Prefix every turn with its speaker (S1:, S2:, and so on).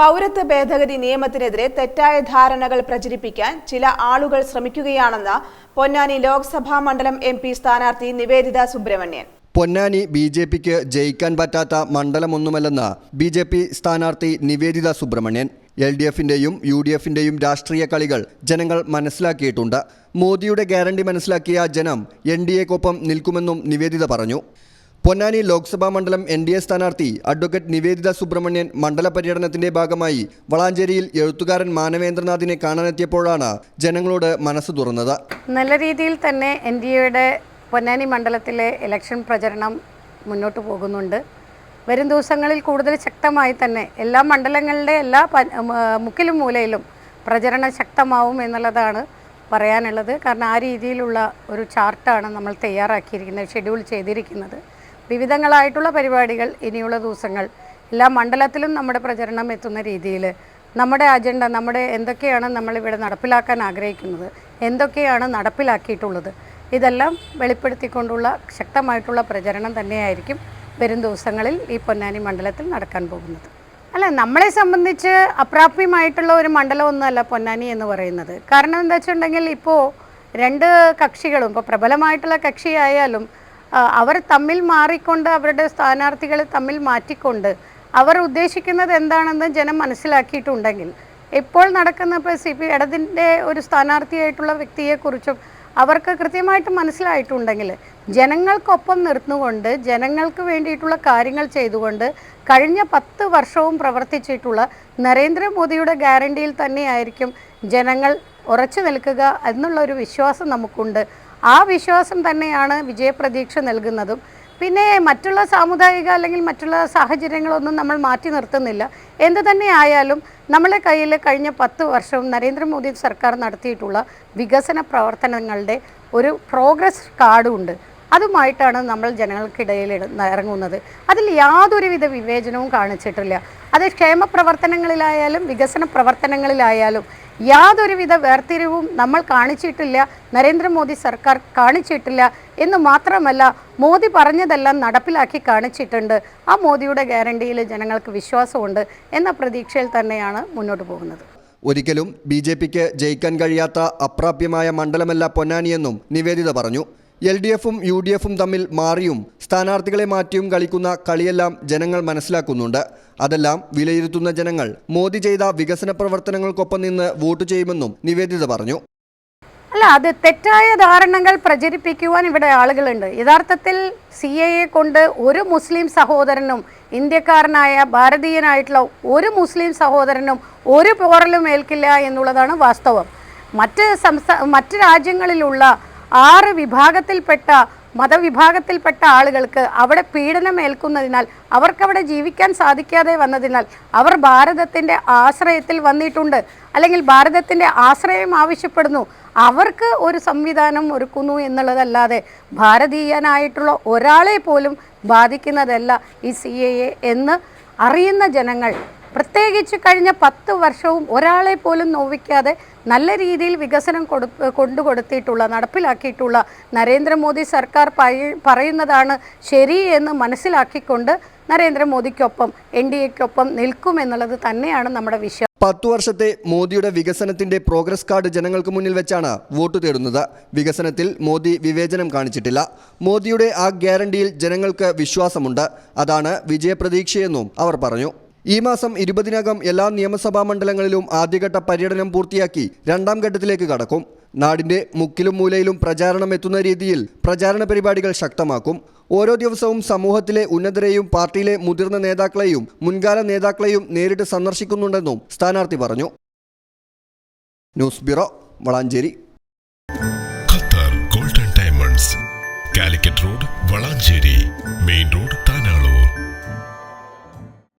S1: പൗരത്വ ഭേദഗതി നിയമത്തിനെതിരെ തെറ്റായ ധാരണകൾ പ്രചരിപ്പിക്കാൻ ചില ആളുകൾ ശ്രമിക്കുകയാണെന്ന് പൊന്നാനി ലോക്സഭാ മണ്ഡലം എം പി സ്ഥാനാർത്ഥി നിവേദിത സുബ്രഹ്മണ്യൻ.
S2: പൊന്നാനി ബി ജെ പിക്ക് ജയിക്കാൻ പറ്റാത്ത മണ്ഡലമൊന്നുമല്ലെന്ന് ബി ജെ പി സ്ഥാനാർത്ഥി നിവേദിത സുബ്രഹ്മണ്യൻ. എൽ ഡി എഫിന്റെയും യു ഡി എഫിന്റെയും രാഷ്ട്രീയ കളികൾ ജനങ്ങൾ മനസ്സിലാക്കിയിട്ടുണ്ട്. മോദിയുടെ ഗ്യാരണ്ടി മനസ്സിലാക്കിയ ജനം എൻ ഡി എക്കൊപ്പം നിൽക്കുമെന്നും നിവേദിത പറഞ്ഞു. പൊന്നാനി ലോക്സഭാ മണ്ഡലം എൻ ഡി എ സ്ഥാനാർത്ഥി അഡ്വക്കേറ്റ് നിവേദിത സുബ്രഹ്മണ്യൻ മണ്ഡല പര്യടനത്തിന്റെ ഭാഗമായി വളാഞ്ചേരിയിൽ എഴുത്തുകാരൻ മാനവേന്ദ്രനാഥിനെ കാണാനെത്തിയപ്പോഴാണ് ജനങ്ങളോട് മനസ്സ് തുറന്നത്.
S3: നല്ല രീതിയിൽ തന്നെ എൻ ഡി എയുടെ പൊന്നാനി മണ്ഡലത്തിലെ ഇലക്ഷൻ പ്രചരണം മുന്നോട്ട് പോകുന്നുണ്ട്. വരും ദിവസങ്ങളിൽ കൂടുതൽ ശക്തമായി തന്നെ എല്ലാ മണ്ഡലങ്ങളിലെ എല്ലാ മുക്കിലും മൂലയിലും പ്രചരണം ശക്തമാവും എന്നുള്ളതാണ് പറയാനുള്ളത്. കാരണം ആ രീതിയിലുള്ള ഒരു ചാർട്ടാണ് നമ്മൾ തയ്യാറാക്കിയിരിക്കുന്നത് ഷെഡ്യൂൾ ചെയ്തിരിക്കുന്നത്. വിവിധങ്ങളായിട്ടുള്ള പരിപാടികൾ ഇനിയുള്ള ദിവസങ്ങൾ. എല്ലാ മണ്ഡലത്തിലും നമ്മുടെ പ്രചരണം എത്തുന്ന രീതിയിൽ നമ്മുടെ അജണ്ട നമ്മുടെ എന്തൊക്കെയാണ് നമ്മളിവിടെ നടപ്പിലാക്കാൻ ആഗ്രഹിക്കുന്നത് എന്തൊക്കെയാണ് നടപ്പിലാക്കിയിട്ടുള്ളത് ഇതെല്ലാം വെളിപ്പെടുത്തിക്കൊണ്ടുള്ള ശക്തമായിട്ടുള്ള പ്രചരണം തന്നെയായിരിക്കും വരും ദിവസങ്ങളിൽ ഈ പൊന്നാനി മണ്ഡലത്തിൽ നടക്കാൻ പോകുന്നത്. അല്ല നമ്മളെ സംബന്ധിച്ച് അപ്രാപ്യമായിട്ടുള്ള ഒരു മണ്ഡലമൊന്നുമല്ല പൊന്നാനി എന്ന് പറയുന്നത്. കാരണം എന്താ വെച്ചിട്ടുണ്ടെങ്കിൽ ഇപ്പോൾ രണ്ട് കക്ഷികളും ഇപ്പോൾ പ്രബലമായിട്ടുള്ള കക്ഷിയായാലും അവർ തമ്മിൽ മാറിക്കൊണ്ട് അവരുടെ സ്ഥാനാർത്ഥികളെ തമ്മിൽ മാറ്റിക്കൊണ്ട് അവർ ഉദ്ദേശിക്കുന്നത് എന്താണെന്ന് ജനം മനസ്സിലാക്കിയിട്ടുണ്ടെങ്കിൽ ഇപ്പോൾ നടക്കുന്ന ഇപ്പോൾ സി പി ഇടതിന്റെ ഒരു സ്ഥാനാർത്ഥിയായിട്ടുള്ള വ്യക്തിയെക്കുറിച്ചും അവർക്ക് കൃത്യമായിട്ട് മനസ്സിലായിട്ടുണ്ടെങ്കിൽ ജനങ്ങൾക്കൊപ്പം നിർത്തുകൊണ്ട് ജനങ്ങൾക്ക് വേണ്ടിയിട്ടുള്ള കാര്യങ്ങൾ ചെയ്തുകൊണ്ട് കഴിഞ്ഞ പത്ത് വർഷവും പ്രവർത്തിച്ചിട്ടുള്ള നരേന്ദ്രമോദിയുടെ ഗ്യാരണ്ടിയിൽ തന്നെയായിരിക്കും ജനങ്ങൾ ഉറച്ചു നിൽക്കുക എന്നുള്ള ഒരു വിശ്വാസം നമുക്കുണ്ട്. ആ വിശ്വാസം തന്നെയാണ് വിജയപ്രതീക്ഷ നൽകുന്നതും. പിന്നെ മറ്റുള്ള സാമുദായിക അല്ലെങ്കിൽ മറ്റുള്ള സാഹചര്യങ്ങളൊന്നും നമ്മൾ മാറ്റി നിർത്തുന്നില്ല. എന്ത് തന്നെ ആയാലും നമ്മളെ കയ്യിൽ കഴിഞ്ഞ പത്ത് വർഷവും നരേന്ദ്രമോദി സർക്കാർ നടത്തിയിട്ടുള്ള വികസന പ്രവർത്തനങ്ങളുടെ ഒരു പ്രോഗ്രസ് കാർഡും ഉണ്ട് അതുമായിട്ടാണ് നമ്മൾ ജനങ്ങൾക്കിടയിൽ ഇറങ്ങുന്നത്. അതിൽ യാതൊരുവിധ വിവേചനവും കാണിച്ചിട്ടില്ല. അത് ക്ഷേമ പ്രവർത്തനങ്ങളിലായാലും വികസന പ്രവർത്തനങ്ങളിലായാലും യാതൊരുവിധ വേർതിരിവും നമ്മൾ കാണിച്ചിട്ടില്ല. നരേന്ദ്രമോദി സർക്കാർ കാണിച്ചിട്ടില്ല എന്ന് മാത്രമല്ല മോദി പറഞ്ഞതെല്ലാം നടപ്പിലാക്കി കാണിച്ചിട്ടുണ്ട്. ആ മോദിയുടെ ഗ്യാരണ്ടിയിൽ ജനങ്ങൾക്ക് വിശ്വാസമുണ്ട് എന്ന പ്രതീക്ഷയിൽ തന്നെയാണ് മുന്നോട്ട് പോകുന്നത്.
S2: ഒരിക്കലും ബി ജെ പിക്ക് ജയിക്കാൻ കഴിയാത്ത അപ്രാപ്യമായ മണ്ഡലമല്ല പൊന്നാനിയെന്നും നിവേദിത പറഞ്ഞു. എൽ ഡി എഫും യു ഡി എഫും തമ്മിൽ മാറിയും സ്ഥാനാർത്ഥികളെ മാറ്റിയും കളിക്കുന്ന കളിയെല്ലാം ജനങ്ങൾ മനസ്സിലാക്കുന്നുണ്ട്. അതെല്ലാം വിലയിരുത്തുന്ന ജനങ്ങൾ മോദി ചെയ്ത വികസന പ്രവർത്തനങ്ങൾക്കൊപ്പം നിന്ന് വോട്ട് ചെയ്യുമെന്നും നിവേദിത പറഞ്ഞു.
S3: അല്ല അത് തെറ്റായ ധാരണകൾ പ്രചരിപ്പിക്കുവാൻ ഇവിടെ ആളുകളുണ്ട്. യഥാർത്ഥത്തിൽ സി എ കൊണ്ട് ഒരു മുസ്ലിം സഹോദരനും ഇന്ത്യക്കാരനായ ഭാരതീയനായിട്ടുള്ള ഒരു മുസ്ലിം സഹോദരനും ഒരു പോറലും ഏൽക്കില്ല എന്നുള്ളതാണ് വാസ്തവം. മറ്റ് സംസ്ഥാ മറ്റ് രാജ്യങ്ങളിലുള്ള ആറ് വിഭാഗത്തിൽപ്പെട്ട മതവിഭാഗത്തിൽപ്പെട്ട ആളുകൾക്ക് അവിടെ പീഡനം ഏൽക്കുന്നതിനാൽ അവർക്കവിടെ ജീവിക്കാൻ സാധിക്കാതെ വന്നതിനാൽ അവർ ഭാരതത്തിന്റെ ആശ്രയത്തിൽ വന്നിട്ടുണ്ട്. അല്ലെങ്കിൽ ഭാരതത്തിന്റെ ആശ്രയം ആവശ്യപ്പെടുന്നു. അവർക്ക് ഒരു സംവിധാനം ഒരുക്കുന്നു എന്നുള്ളതല്ലാതെ ഭാരതീയനായിട്ടുള്ള ഒരാളെ പോലും ബാധിക്കുന്നതല്ല ഈ സി എന്ന് അറിയുന്ന ജനങ്ങൾ പ്രത്യേകിച്ച് കഴിഞ്ഞ പത്ത് വർഷവും ഒരാളെ പോലും നോവിക്കാതെ നല്ല രീതിയിൽ വികസനം കൊടു കൊണ്ടുകൊടുത്തിട്ടുള്ള നടപ്പിലാക്കിയിട്ടുള്ള നരേന്ദ്രമോദി സർക്കാർ പറയുന്നതാണ് ശരി എന്ന് മനസ്സിലാക്കിക്കൊണ്ട് നരേന്ദ്രമോദിക്കൊപ്പം എൻ ഡി എക്കൊപ്പം നിൽക്കുമെന്നുള്ളത് തന്നെയാണ് നമ്മുടെ വിശ്വാസം
S2: പത്തു വർഷത്തെ മോദിയുടെ വികസനത്തിന്റെ പ്രോഗ്രസ് കാർഡ് ജനങ്ങൾക്ക് മുന്നിൽ വെച്ചാണ് വോട്ട് തേടുന്നത്. വികസനത്തിൽ മോദി വിവേചനം കാണിച്ചിട്ടില്ല. മോദിയുടെ ആ ഗ്യാരണ്ടിയിൽ ജനങ്ങൾക്ക് വിശ്വാസമുണ്ട്. അതാണ് വിജയപ്രതീക്ഷയെന്നും അവർ പറഞ്ഞു. ഈ മാസം ഇരുപതിനകം എല്ലാ നിയമസഭാ മണ്ഡലങ്ങളിലും ആദ്യഘട്ട പര്യടനം പൂർത്തിയാക്കി രണ്ടാം ഘട്ടത്തിലേക്ക് കടക്കും. നാടിന്റെ മുക്കിലും മൂലയിലും പ്രചാരണം എത്തുന്ന രീതിയിൽ പ്രചാരണ പരിപാടികൾ ശക്തമാക്കും. ഓരോ ദിവസവും സമൂഹത്തിലെ ഉന്നതരെയും പാർട്ടിയിലെ മുതിർന്ന നേതാക്കളെയും മുൻകാല നേതാക്കളെയും നേരിട്ട് സന്ദർശിക്കുന്നുണ്ടെന്നും സ്ഥാനാർത്ഥി പറഞ്ഞു. News bureau Valanchery.